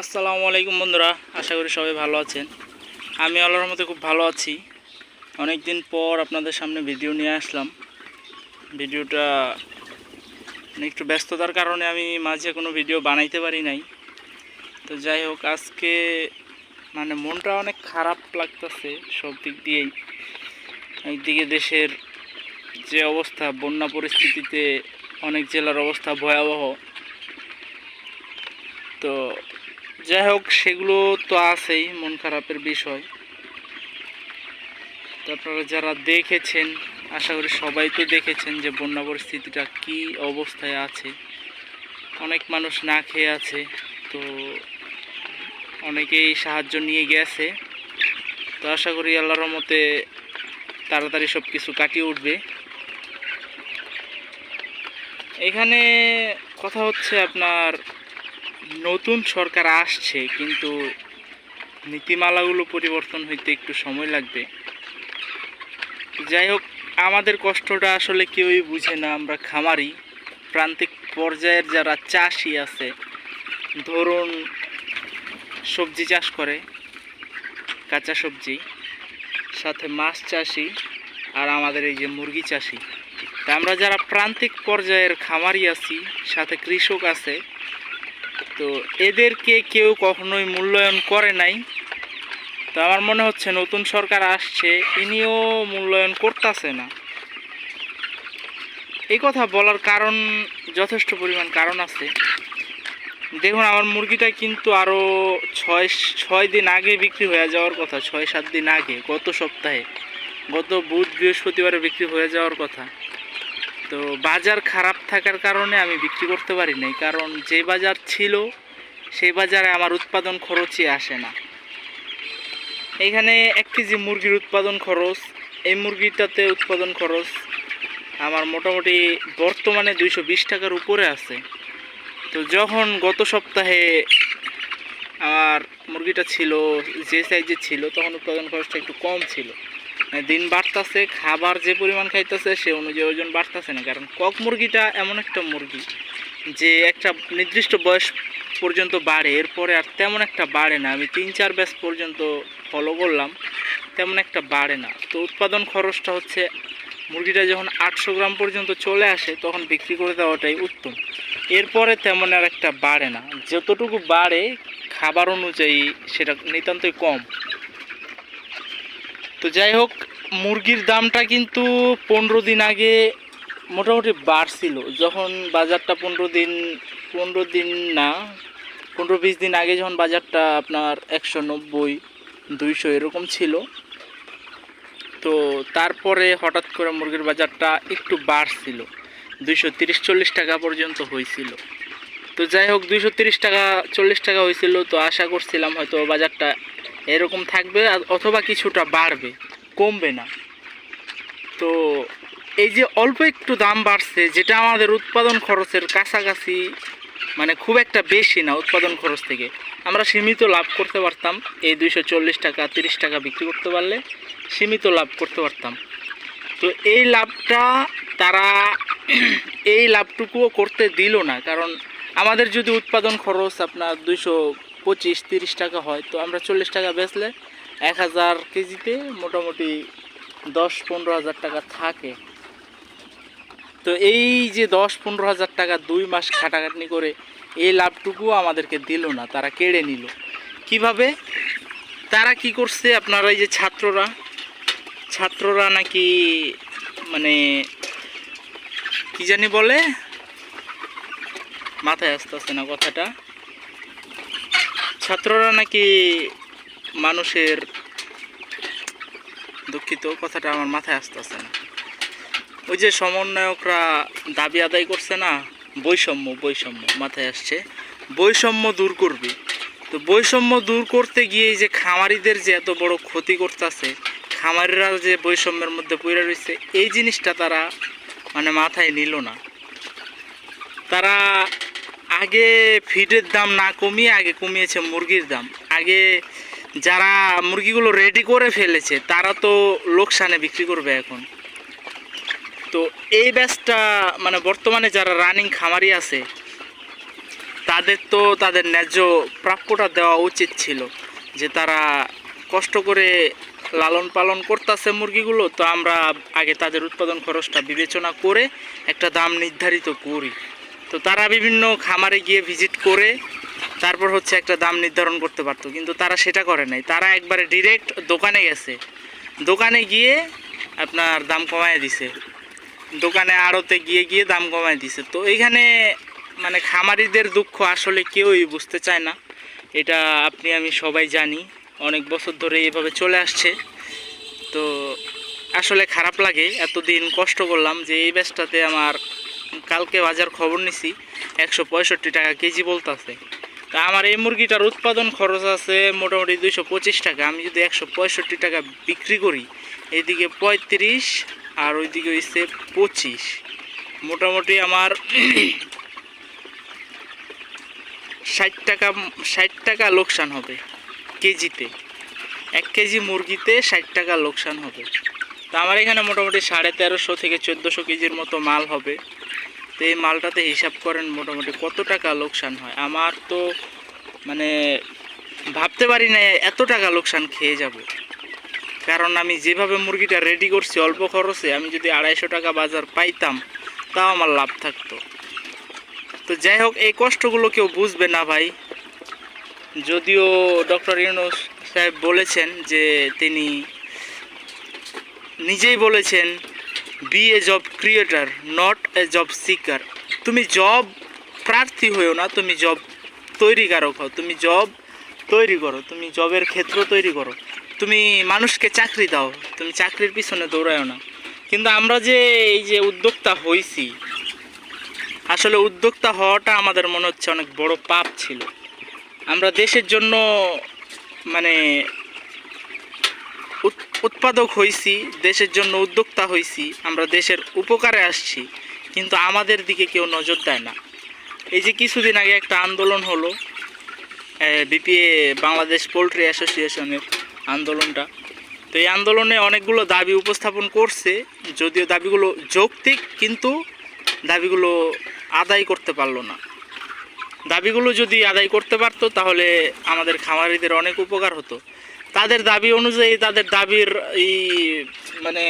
আসসালামু আলাইকুম বন্ধুরা, আশা করি সবাই ভালো আছেন। আমি আল্লাহর মধ্যে খুব ভালো আছি। অনেক দিন পর আপনাদের সামনে ভিডিও নিয়ে আসলাম। ভিডিওটা মানে একটু ব্যস্ততার কারণে আমি মাঝে কোনো ভিডিও বানাইতে পারি নাই। তো যাই হোক, আজকে মানে মনটা অনেক খারাপ লাগতেছে সব দিক দিয়েই। একদিকে দেশের যে অবস্থা, বন্যা পরিস্থিতিতে অনেক জেলার অবস্থা ভয়াবহ। তো যাই হোক, সেগুলো তো আছেই, মন খারাপের বিষয়। তো আপনারা যারা দেখেছেন, আশা করি সবাই তো দেখেছেন যে বন্যা পরিস্থিতিটা কি অবস্থায় আছে। অনেক মানুষ না খেয়ে আছে, তো অনেকেই সাহায্য নিয়ে গেছে। তো আশা করি আল্লাহর মতে তাড়াতাড়ি সব কিছু কাটিয়ে উঠবে। এখানে কথা হচ্ছে আপনার নতুন সরকার আসছে, কিন্তু নীতিমালাগুলো পরিবর্তন হইতে একটু সময় লাগবে। যাই হোক, আমাদের কষ্টটা আসলে কেউই বুঝে না, আমরা খামারি। প্রান্তিক পর্যায়ের যারা চাষি আছে, ধরুন সবজি চাষ করে, কাঁচা সবজি, সাথে মাছ চাষি, আর আমাদের এই যে মুরগি চাষি। তা আমরা যারা প্রান্তিক পর্যায়ের খামারি আছি, সাথে কৃষক আছে তো এদেরকে কেউ কখনোই মূল্যায়ন করে নাই। তো আমার মনে হচ্ছে নতুন সরকার আসছে, ইনিও মূল্যায়ন করতেছে না। এই কথা বলার কারণ যথেষ্ট পরিমাণ কারণ আছে। দেখুন, আমার মুরগিটা কিন্তু আরও ছয় ছয় দিন আগে বিক্রি হয়ে যাওয়ার কথা, ছয়, সাত দিন আগে, গত সপ্তাহে, গত বুধ বৃহস্পতিবারে বিক্রি হয়ে যাওয়ার কথা। তো বাজার খারাপ থাকার কারণে আমি বিক্রি করতে পারি নাই। কারণ যে বাজার ছিল সেই বাজারে আমার উৎপাদন খরচই আসে না। এখানে এক কেজি মুরগির উৎপাদন খরচ, এই মুরগিটাতে উৎপাদন খরচ আমার মোটামুটি বর্তমানে দুইশো বিশ টাকার উপরে আছে। তো যখন গত সপ্তাহে আমার মুরগিটা ছিল, যে সাইজে ছিল, তখন উৎপাদন খরচটা একটু কম ছিল। দিন বাড়তাছে, খাবার যে পরিমাণ খাইতেছে, সে অনুযায়ী ওজন বাড়তেছে না। কারণ কক মুরগিটা এমন একটা মুরগি যে একটা নির্দিষ্ট বয়স পর্যন্ত বাড়ে, এরপরে আর তেমন একটা বাড়ে না। আমি তিন, চার ব্যাচ পর্যন্ত ফলো করলাম, তেমন একটা বাড়ে না। তো উৎপাদন খরচটা হচ্ছে, মুরগিটা যখন আটশো গ্রাম পর্যন্ত চলে আসে, তখন বিক্রি করে দেওয়াটাই উত্তম। এরপরে তেমন আর একটা বাড়ে না। যতটুকু বাড়ে, খাবার অনুযায়ী সেটা নিতান্তই কম। তো যাই হোক, মুরগির দামটা কিন্তু পনেরো দিন আগে মোটামুটি বাড়ছিল। যখন বাজারটা পনেরো দিন পনেরো দিন না, পনেরো বিশ দিন আগে যখন বাজারটা আপনার একশো নব্বই, দুইশো এরকম ছিল। তো তারপরে হঠাৎ করে মুরগির বাজারটা একটু বাড়ছিল। দুইশো তিরিশ চল্লিশ টাকা পর্যন্ত হয়েছিল। তো যাই হোক, দুইশো তিরিশ টাকা, চল্লিশ টাকা হয়েছিল। তো আশা করছিলাম হয়তো বাজারটা এরকম থাকবে অথবা কিছুটা বাড়বে, কমবে না। তো এই যে অল্প একটু দাম বাড়ছে, যেটা আমাদের উৎপাদন খরচের কাছাকাছি মানে খুব একটা বেশি না উৎপাদন খরচ থেকে, আমরা সীমিত লাভ করতে পারতাম। এই দুইশো চল্লিশ টাকা, তিরিশ টাকা বিক্রি করতে পারলে সীমিত লাভ করতে পারতাম। তো এই লাভটা তারা এই লাভটুকুও করতে দিল না, কারণ আমাদের যদি উৎপাদন খরচ আপনার দুইশো পঁচিশ, তিরিশ টাকা হয়। তো আমরা চল্লিশ টাকা বেচলে এক হাজার কেজিতে মোটামুটি দশ, পনেরো হাজার টাকা থাকে। তো এই যে দশ, পনেরো হাজার টাকা দুই মাস খাটাখাটনি করে এই লাভটুকু আমাদেরকে দিল না, তারা কেড়ে নিল। কীভাবে? তারা কি করছে আপনারা এই যে ছাত্ররা? ছাত্ররা নাকি মানে কি জানি বলে? মাথায় আসতেছে না কথাটা। ছাত্ররা নাকি মানুষের দুঃখিত কথাটা আমার মাথায় আসতেছে না। ওই যে সমন্বয়করা দাবি আদায় করছে না, বৈষম্য বৈষম্য মাথায় আসছে। বৈষম্য দূর করবে। তো বৈষম্য দূর করতে গিয়ে যে খামারিদের যে এত বড় ক্ষতি করতেছে, খামারিরা যে বৈষম্যের মধ্যে পড়ে রয়েছে, এই জিনিসটা তারা মানে মাথায় নিল না। তারা আগে ফিডের দাম না কমিয়ে, আগে কমিয়েছে মুরগির দাম। আগে যারা মুরগিগুলো রেডি করে ফেলেছে, তারা তো লোকসানে বিক্রি করবে এখন। তো এই ব্যাচটা মানে বর্তমানে যারা রানিং খামারি আছে, তাদের তো তাদের ন্যায্য প্রাপ্যটা দেওয়া উচিত ছিল, যে তারা কষ্ট করে লালন পালন করতেছে মুরগিগুলো, তো আমরা আগে তাদের উৎপাদন খরচটা বিবেচনা করে একটা দাম নির্ধারিত করি। তো তারা বিভিন্ন খামারে গিয়ে ভিজিট করে তারপর হচ্ছে একটা দাম নির্ধারণ করতে পারতো। কিন্তু তারা সেটা করে নাই। তারা একবারে ডিরেক্ট দোকানে গেছে। দোকানে গিয়ে আপনার দাম কমায় দিছে। দোকানে আড়তে গিয়ে গিয়ে দাম কমায় দিছে। তো এইখানে মানে খামারিদের দুঃখ আসলে কেউই বুঝতে চায় না। এটা আপনি, আমি সবাই জানি। অনেক বছর ধরে এভাবে চলে আসছে। তো আসলে খারাপ লাগে। এতদিন কষ্ট করলাম যে এই ব্যাচটাতে আমার কালকে বাজার খবর নিছি, একশো পঁয়ষট্টি টাকা কেজি বলতেছে। তা আমার এই মুরগিটার উৎপাদন খরচ আছে মোটামুটি দুইশো পঁচিশ টাকা। আমি যদি একশো পঁয়ষট্টি টাকা বিক্রি করি, এদিকে পঁয়ত্রিশ আর ওইদিকে হচ্ছে পঁচিশ। মোটামুটি আমার ষাট টাকা ষাট টাকা লোকসান হবে কেজিতে। এক কেজি মুরগিতে ষাট টাকা লোকসান হবে। তো আমার এখানে মোটামুটি সাড়ে তেরোশো থেকে চোদ্দোশো কেজির মতো মাল হবে। তো এই মালটাতে হিসাব করেন মোটামুটি কত টাকা লোকসান হয়? আমার তো মানে ভাবতে পারি না এত টাকা লোকসান খেয়ে যাব। কারণ আমি যেভাবে মুরগিটা রেডি করছি অল্প খরচে, আমি যদি আড়াইশো টাকা বাজার পাইতাম, তাও আমার লাভ থাকতো। তো যাই হোক, এই কষ্টগুলো কেউ বুঝবে না ভাই। যদিও ডক্টর ইউনুস সাহেব বলেছেন যে তিনি নিজেই বলেছেন be a job creator not a job seeker তুমি জব প্রার্থী হয়েও না, তুমি জব তৈরিকারক হও। তুমি জব তৈরি করো, তুমি জবের ক্ষেত্র তৈরি করো। তুমি মানুষকে চাকরি দাও, তুমি চাকরির পিছনে দৌড়ায়ও না। কিন্তু আমরা যে এই যে উদ্যোক্তা হইছি, আসলে উদ্যোক্তা হওয়াটা আমাদের মনে হচ্ছে অনেক বড় পাপ ছিল। আমরা দেশের জন্য মানে উৎপাদক হইছি, দেশের জন্য উদ্যোক্তা হইছি, আমরা দেশের উপকারে আসছি, কিন্তু আমাদের দিকে কেউ নজর দেয় না। এই যে কিছুদিন আগে একটা আন্দোলন হলো বিপিএ, বাংলাদেশ পোলট্রি অ্যাসোসিয়েশনের আন্দোলনটা। তো এই আন্দোলনে অনেকগুলো দাবি উপস্থাপন করছে, যদিও দাবিগুলো যৌক্তিক, কিন্তু দাবিগুলো আদায় করতে পারল না। দাবিগুলো যদি আদায় করতে পারতো, তাহলে আমাদের খামারিদের অনেক উপকার হতো। তাদের দাবি অনুযায়ী তাদের দাবির এই মানে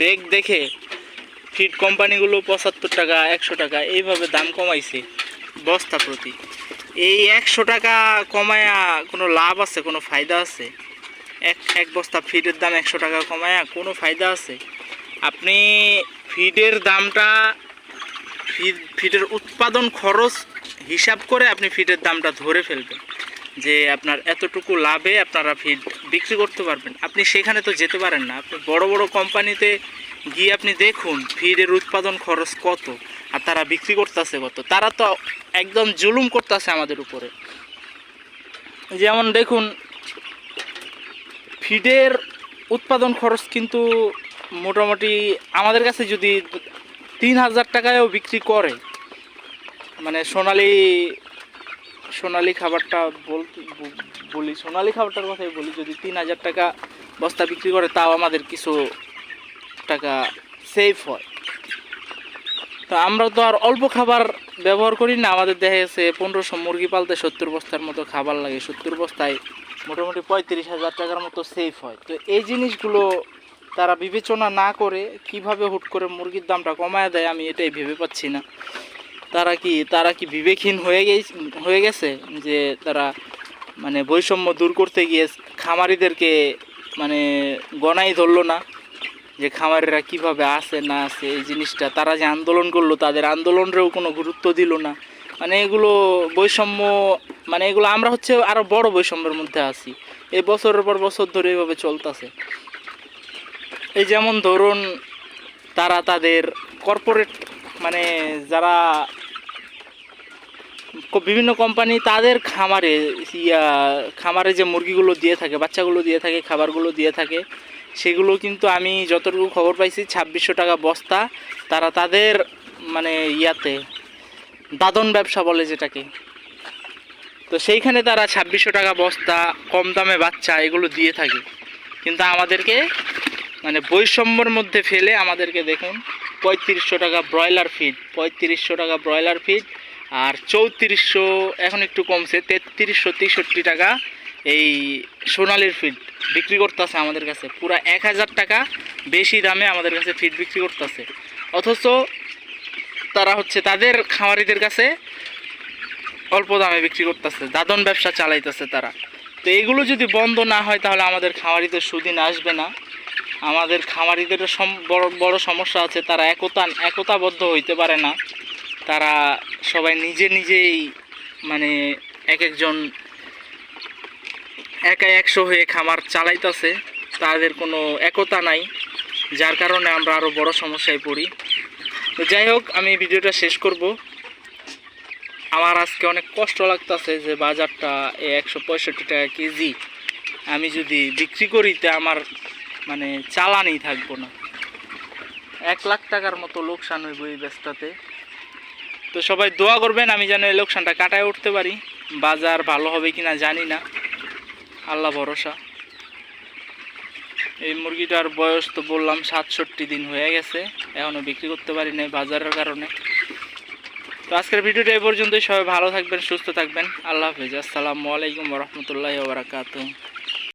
বেগ দেখে ফিড কোম্পানিগুলো পঁচাত্তর টাকা, একশো টাকা, এইভাবে দাম কমাইছে বস্তা প্রতি। এই একশো টাকা কমায়া কোনো লাভ আছে, কোনো ফায়দা আছে? এক এক বস্তা ফিডের দাম একশো টাকা কমায়া কোনো ফায়দা আছে? আপনি ফিডের দামটা ফিড ফিডের উৎপাদন খরচ হিসাব করে আপনি ফিডের দামটা ধরে ফেলবেন। যে আপনার এতটুকু লাভে আপনারা ফিড বিক্রি করতে পারবেন। আপনি সেখানে তো যেতে পারেন না। আপনি বড় বড় কোম্পানিতে গিয়ে আপনি দেখুন ফিডের উৎপাদন খরচ কত আর তারা বিক্রি করতেছে কত। তারা তো একদম জুলুম করতেছে আমাদের উপরে। যেমন দেখুন ফিডের উৎপাদন খরচ কিন্তু মোটামুটি আমাদের কাছে যদি তিন হাজার টাকায়ও বিক্রি করে মানে সোনালি সোনালি খাবারটা বল সোনালি খাবারটার কথাই বলি, যদি তিন হাজার টাকা বস্তা বিক্রি করে তাও আমাদের কিছু টাকা সেফ হয়। তো আমরা তো আর অল্প খাবার ব্যবহার করি না, আমাদের দেখা গেছে পনেরোশো মুরগি পালতে সত্তর বস্তার মতো খাবার লাগে, সত্তর বস্তায় মোটামুটি পঁয়ত্রিশ হাজার টাকার মতো সেফ হয়। তো এই জিনিসগুলো তারা বিবেচনা না করে কীভাবে হুট করে মুরগির দামটা কমায় দেয় আমি এটাই ভেবে পাচ্ছি না। তারা কি তারা কি বিবেকহীন হয়ে গেছে হয়ে গেছে? যে তারা মানে বৈষম্য দূর করতে গিয়ে খামারিদেরকে মানে গণাই ধরলো না? যে খামারিরা কীভাবে আসে না আসে এই জিনিসটা তারা যে আন্দোলন করল, তাদের আন্দোলনেরও কোনো গুরুত্ব দিল না। মানে এগুলো বৈষম্য মানে এগুলো আমরা হচ্ছে আরও বড় বৈষম্যের মধ্যে আছি। এই বছরের পর বছর ধরে এইভাবে চলতেছে। এই যেমন ধরুন, তারা তাদের কর্পোরেট মানে যারা বিভিন্ন কোম্পানি তাদের খামারে, ইয়া, খামারে যে মুরগিগুলো দিয়ে থাকে, বাচ্চাগুলো দিয়ে থাকে, খাবারগুলো দিয়ে থাকে, সেগুলো কিন্তু আমি যতটুকু খবর পাইছি, ছাব্বিশশো টাকা বস্তা, তারা তাদের মানে ইয়াতে, দাদন ব্যবসা বলে যেটাকে। তো সেইখানে তারা ছাব্বিশশো টাকা বস্তা, কম দামে বাচ্চা এগুলো দিয়ে থাকে। কিন্তু আমাদেরকে মানে বৈষম্যর মধ্যে ফেলে আমাদেরকে দেখুন, পঁয়ত্রিশশো টাকা ব্রয়লার ফিড পঁয়ত্রিশশো টাকা ব্রয়লার ফিড আর চৌত্রিশশো, এখন একটু কমছে, তেত্রিশশো তেষট্টি টাকা এই সোনালির ফিড বিক্রি করতেছে আমাদের কাছে। পুরা এক হাজার টাকা বেশি দামে আমাদের কাছে ফিড বিক্রি করতেছে। অথচ তারা হচ্ছে তাদের খামারিদের কাছে অল্প দামে বিক্রি করতেছে, দাদন ব্যবসা চালাইতেছে তারা। তো এগুলো যদি বন্ধ না হয় তাহলে আমাদের খামারিদের সুদিন আসবে না। আমাদের খামারিদের বড় বড় সমস্যা আছে, তারা একতা, একতাবদ্ধ হইতে পারে না। তারা সবাই নিজে নিজেই মানে এক একজন একা একশো হয়ে খামার চালাইতেছে, তাদের কোনো একতা নাই, যার কারণে আমরা আরও বড় সমস্যায় পড়ি। তো যাই হোক, আমি ভিডিওটা শেষ করব। আমার আজকে অনেক কষ্ট লাগতেছে যে বাজারটা একশো পঁয়ষট্টি টাকা কেজি। আমি যদি বিক্রি করি তা আমার মানে চালানি থাকব না। এক লাখ টাকার মতো লোকসান হইব এই ব্যস্তাতে। তো সবাই দোয়া করবেন, আমি যেন এই লোকসানটা কাটায় উঠতে পারি। বাজার ভালো হবে কিনা জানি না। আল্লাহ ভরসা। এই মুরগিটার বয়স তো বললাম সাতষট্টি দিন হয়ে গেছে এখনও বিক্রি করতে পারি নাই বাজারের কারণে। তো আজকের ভিডিওটা এই পর্যন্তই, সবাই ভালো থাকবেন, সুস্থ থাকবেন। আল্লাহ হাফিজ, আসসালামু আলাইকুম রহমতুল্লাহ বারাকাতু